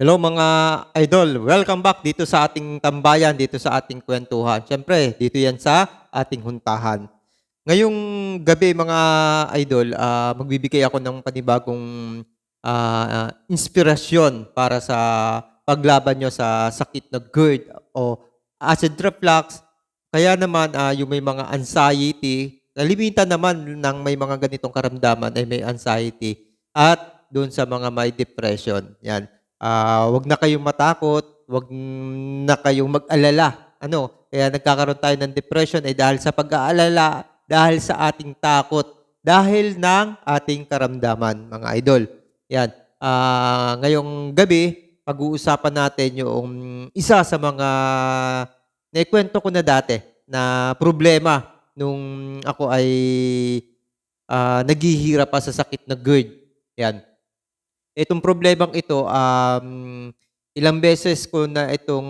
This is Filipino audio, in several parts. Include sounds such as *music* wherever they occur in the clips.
Hello mga idol, welcome back dito sa ating tambayan, dito sa ating kwentuhan. Siyempre, dito yan sa ating huntahan. Ngayong gabi mga idol, ah, magbibigay ako ng panibagong ah, inspirasyon para sa paglaban nyo sa sakit na GERD o acid reflux. Kaya naman ah, yung may mga anxiety, nalimitan naman ng may mga ganitong karamdaman ay may anxiety at doon sa mga may depression. Yan. Ah, wag na kayong matakot, wag na kayong mag-alala. Ano? Kaya nagkakaroon tayo ng depression ay dahil sa pag-aalala, dahil sa ating takot, dahil ng ating karamdaman, mga idol. Yan. Ah, ngayong gabi, pag-uusapan natin yung isa sa mga naikwento ko na dati na problema nung ako ay ah, naghihirap pa sa sakit na GERD. Yan. Itong problemang ito, um, ilang beses ko na itong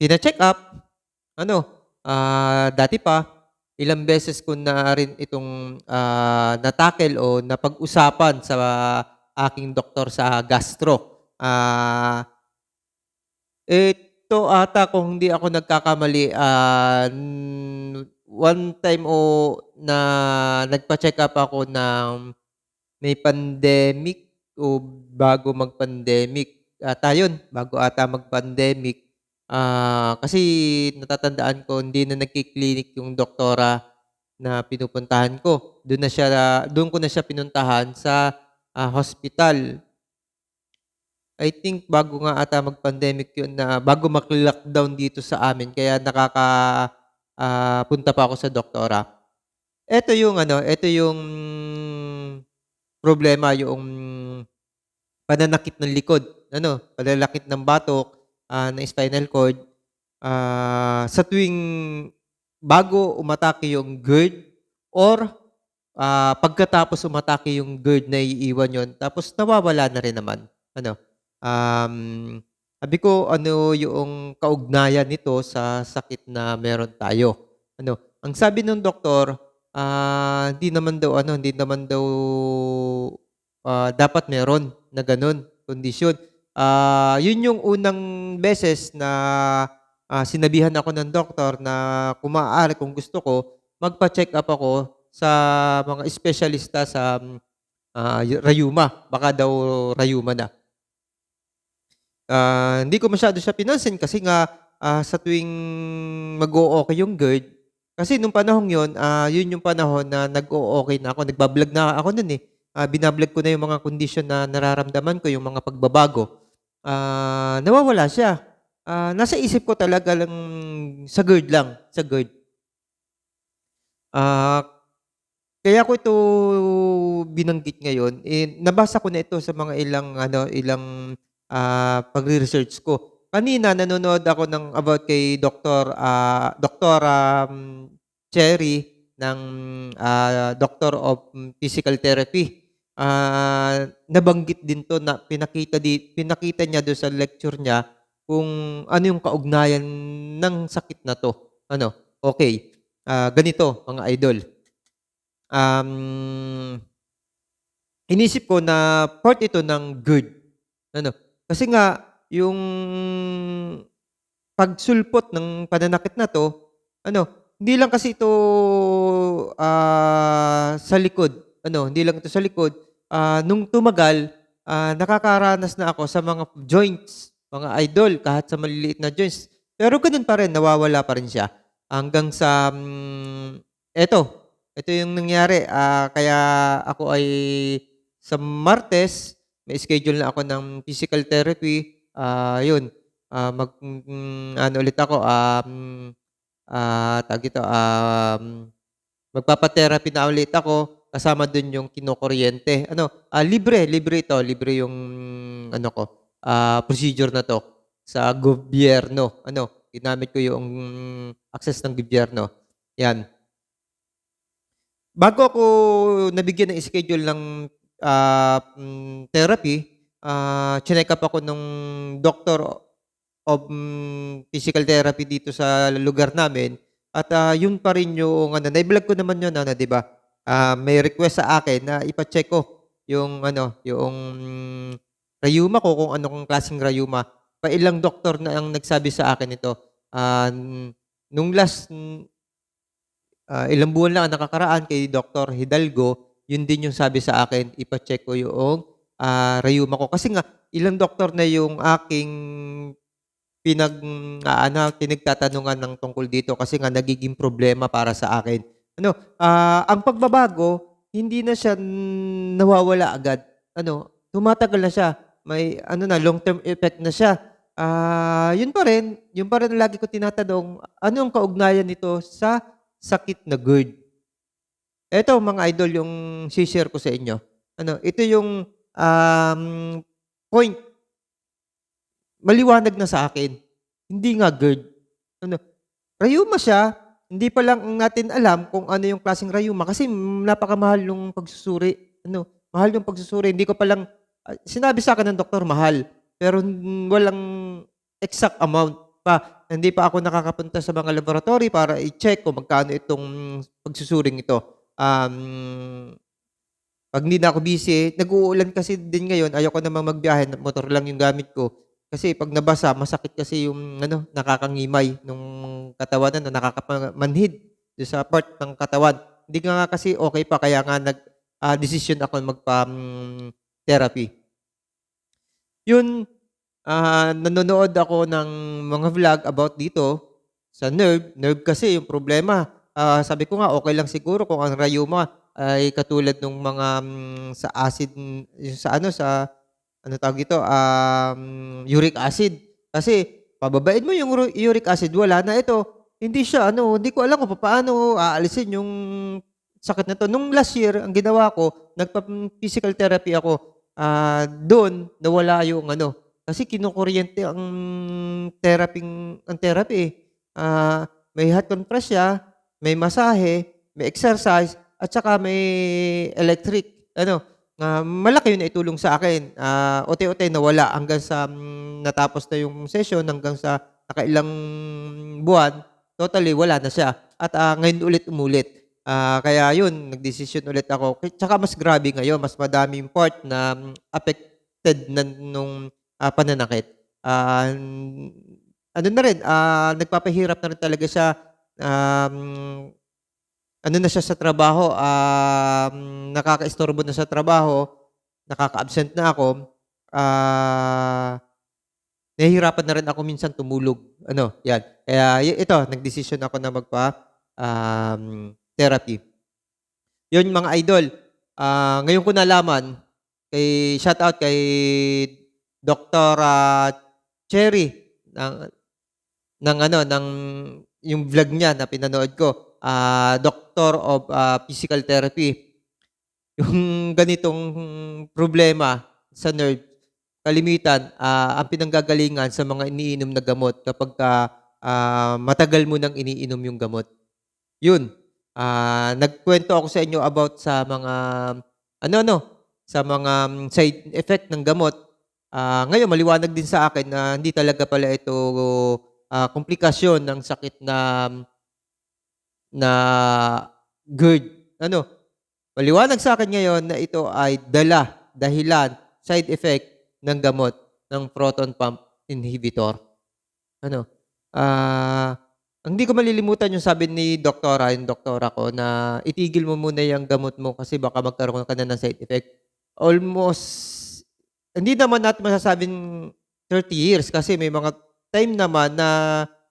pina-check up. Ano, ah, dati pa, ilang beses ko na rin itong ah, natakel o napag-usapan sa aking doktor sa gastro. Ah, ito ata kung hindi ako nagkakamali, n- one time o na nagpa-check up ako ng may pandemic o bago mag-pandemic. Ata yun, bago ata mag-pandemic. Ah, kasi natatandaan ko hindi na nagki-clinic yung doktora na pinupuntahan ko. Doon na siya doon ko na siya pinuntahan sa ah, hospital. I think bago nga ata mag-pandemic yun na bago mag-lockdown dito sa amin kaya nakaka ah, punta pa ako sa doktora. Ito yung ano, ito yung problema yung pananakit ng likod, ano, pananakit ng batok, ah, ng spinal cord. Ah, sa tuwing bago umatake yung GERD or ah, pagkatapos umatake yung GERD na iiwan yon tapos nawawala na rin naman. Ano, um, sabi ko ano yung kaugnayan nito sa sakit na meron tayo. Ano, ang sabi ng doktor, ah, hindi naman daw ano, hindi naman daw ah, dapat meron na ganun kondisyon. Ah, yun yung unang beses na ah, sinabihan ako ng doktor na kung maaari, kung gusto ko, magpa-check up ako sa mga espesyalista sa ah, rayuma. Baka daw rayuma na. Ah, hindi ko masyado siya pinansin kasi nga ah, sa tuwing mag-o-okay yung GERD, kasi nung panahong yun, ah, yun yung panahon na nag-o-okay na ako. Nagbablog na ako nun eh. Ah, binablog ko na yung mga kondisyon na nararamdaman ko, yung mga pagbabago. Ah, nawawala siya. Ah, nasa isip ko talaga lang sa GERD lang, sa GERD. Ah, kaya ko ito binanggit ngayon, eh, nabasa ko na ito sa mga ilang ano, ilang ah, pagre-research ko. Kanina nanonood ako ng about kay Dr. ah, Dr. um, Cherry ng ah, Doctor of Physical Therapy. Ah, nabanggit din to na pinakita di pinakita niya do sa lecture niya kung ano yung kaugnayan ng sakit na to. Ano? Okay. Ah, ganito mga idol. Um, inisip ko na part ito ng GERD. Ano? Kasi nga yung pagsulpot ng pananakit na to, ano, hindi lang kasi ito ah, sa likod. Ano, hindi lang ito sa likod. Ah, nung tumagal, ah, nakakaranas na ako sa mga joints, mga idol, kahit sa maliliit na joints. Pero ganun pa rin, nawawala pa rin siya. Hanggang sa, mm, eto, ito yung nangyari. Ah, kaya ako ay sa Martes, may schedule na ako ng physical therapy. Ah, yun. Ah, mag mm, ano ulit ako, um, ah, tawag ito, um, magpapa-therapy na ulit ako. Kasama dun yung kinokuryente. Ano, ah, libre, libre ito. Libre yung ano ko, ah, procedure na to sa gobyerno. Ano, ginamit ko yung access ng gobyerno. Yan. Bago ako nabigyan ng schedule ng ah, mm, therapy, ah, chineck up ako nung doctor of mm, physical therapy dito sa lugar namin. At ah, yun pa rin yung ano, na-vlog ko naman yun, ano, 'di ba? Ah, may request sa akin na ipa-check ko yung ano, yung rayuma ko kung anong klaseng rayuma. Pailang doktor na ang nagsabi sa akin ito. Ah, nung last ah, ilang buwan lang ang nakakaraan kay Dr. Hidalgo, yun din yung sabi sa akin, ipa-check ko yung ah, rayuma ko. Kasi nga, ilang doktor na yung aking pinag ah, pinagtatanungan ng tungkol dito kasi nga nagiging problema para sa akin. Ano, ah, ang pagbabago, hindi na siya nawawala agad. Ano, tumatagal na siya. May ano na, long-term effect na siya. Ah, yun pa rin, yun pa rin lagi ko tinatanong, ano ang kaugnayan nito sa sakit na GERD? Eto mga idol, yung share ko sa inyo. Ano, ito yung um, point. Maliwanag na sa akin. Hindi nga GERD. Ano, rayuma siya. Hindi pa lang natin alam kung ano yung klaseng rayuma kasi napakamahal yung pagsusuri. Ano, mahal yung pagsusuri. Hindi ko pa lang, ah, sinabi sa akin ng doktor, mahal. Pero walang exact amount pa. Hindi pa ako nakakapunta sa mga laboratory para i-check kung magkano itong pagsusuring ito. Um, pag hindi na ako busy, nag-uulan kasi din ngayon, ayoko namang magbiyahe, motor lang yung gamit ko. Kasi pag nabasa, masakit kasi yung ano, nakakangimay nung katawan na nakakamanhid sa part ng katawan. Hindi nga kasi okay pa, kaya nga nag ah, decision ako magpa-therapy. Yun, ah, nanonood ako ng mga vlog about dito sa nerve. Nerve kasi yung problema. Ah, sabi ko nga, okay lang siguro kung ang rayuma ay katulad ng mga mm, sa acid, sa ano, sa, ano tawag ito, um, uric acid. Kasi, pababain mo yung uric acid, wala na ito. Hindi siya, ano, hindi ko alam kung paano aalisin yung sakit na to. Nung last year, ang ginawa ko, nagpa-physical therapy ako. Ah, doon nawala yung ano, kasi kinukuryente ang therapy, ang therapy. Ah, may hot compress siya, may masahe, may exercise, at saka may electric. Ano, ah, malaki yun na itulong sa akin. Ah, ote-ote nawala hanggang sa mm, natapos na yung session, hanggang sa nakailang buwan, totally wala na siya. At ah, ngayon ulit umulit. Ah, kaya yun, nagdesisyon ulit ako. Tsaka mas grabe ngayon, mas madami yung part na mm, affected na nung ah, pananakit. N- ano na rin, ah, nagpapahirap na rin talaga siya. Um, ano na siya sa trabaho, um, nakaka-istorbo na sa trabaho, nakaka-absent na ako. Ah, nahihirapan na rin ako minsan tumulog. Ano, yan. Kaya ito, nagdesisyon ako na magpa um, therapy. Yun mga idol. Ah, ngayon ko nalaman, kay shout out kay Dr. ah, Cherry ng ng ano ng yung vlog niya na pinanood ko. Ah, Doctor of ah, Physical Therapy. Yung ganitong problema sa nerve, kalimitan, ah, ang pinanggagalingan sa mga iniinom na gamot kapag ka, ah, matagal mo nang iniinom yung gamot. Yun. Ah, nagkwento ako sa inyo about sa mga ano-ano, sa mga mm, side effect ng gamot. Ah, ngayon maliwanag din sa akin na hindi talaga pala ito ah, komplikasyon ng sakit na na GERD. Ano? Maliwanag sa akin ngayon na ito ay dala, dahilan, side effect ng gamot ng proton pump inhibitor. Ano? Ah, ang hindi ko malilimutan yung sabi ni doktora, yung doktora ko na itigil mo muna yung gamot mo kasi baka magkaroon ka na ng side effect. Almost, hindi naman natin masasabing 30 years kasi may mga time naman na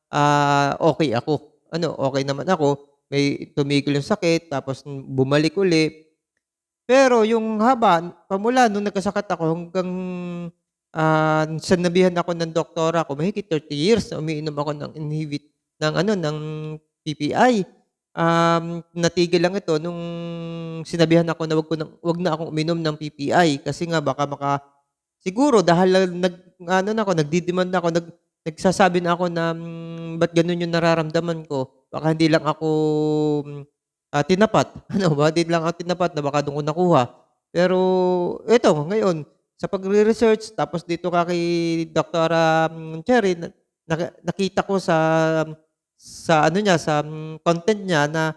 ah, okay ako. Ano, okay naman ako. May tumigil yung sakit, tapos bumalik uli. Pero yung haba, pamula nung nagkasakit ako hanggang ah, sanabihan ako ng doktora ko, mahigit 30 years na umiinom ako ng inhibit ng ano ng PPI. Um, natigil lang ito nung sinabihan ako na wag ko na, wag na akong uminom ng PPI kasi nga baka maka siguro dahil nag ano na ako nagdidemand na ako nag nagsasabi na ako na mm, ba't ganun yung nararamdaman ko baka hindi lang ako ah, tinapat *laughs* ano ba hindi lang ako tinapat na baka doon ko nakuha pero eto ngayon sa pagre-research tapos dito ka kay Dr. um, Cherry na- naka- nakita ko sa sa ano niya sa mm, content niya na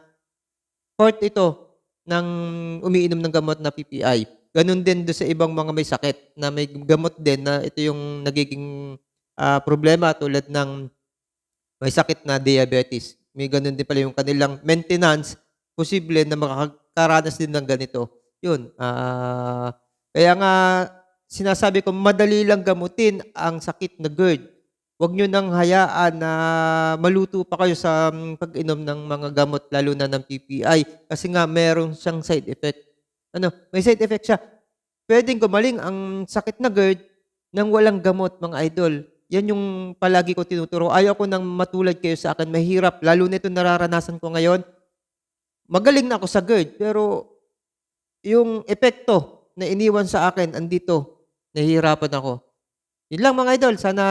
part ito ng umiinom ng gamot na PPI. Gano'n din do'n sa ibang mga may sakit na may gamot din na ito yung nagiging, ah, problema tulad ng may sakit na diabetes. May gano'n din pala yung kanilang maintenance, posible na makakaranas din ng ganito. 'Yun, ah, kaya nga sinasabi ko madali lang gamutin ang sakit na GERD. Huwag niyo nang hayaan na maluto pa kayo sa, hmm, pag-inom ng mga gamot lalo na ng PPI kasi nga meron siyang side effect. Ano, may side effect siya. Puwedeng gumaling ang sakit na GERD ng walang gamot mga idol. 'Yan yung palagi ko tinuturo. Ayaw ko ng matulad kayo sa akin, mahirap lalo na itong nararanasan ko ngayon. Magaling na ako sa GERD pero yung epekto na iniwan sa akin andito, nahihirapan ako. 'Yun lang mga idol, sana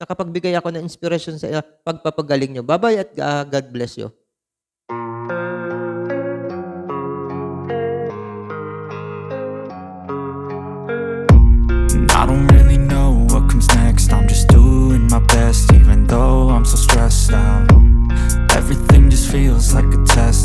nakapagbigay ako ng inspirasyon sa pagpapagaling niyo. Ba-bye at, ah, God bless you. Even though I'm so stressed out. Everything just feels like a test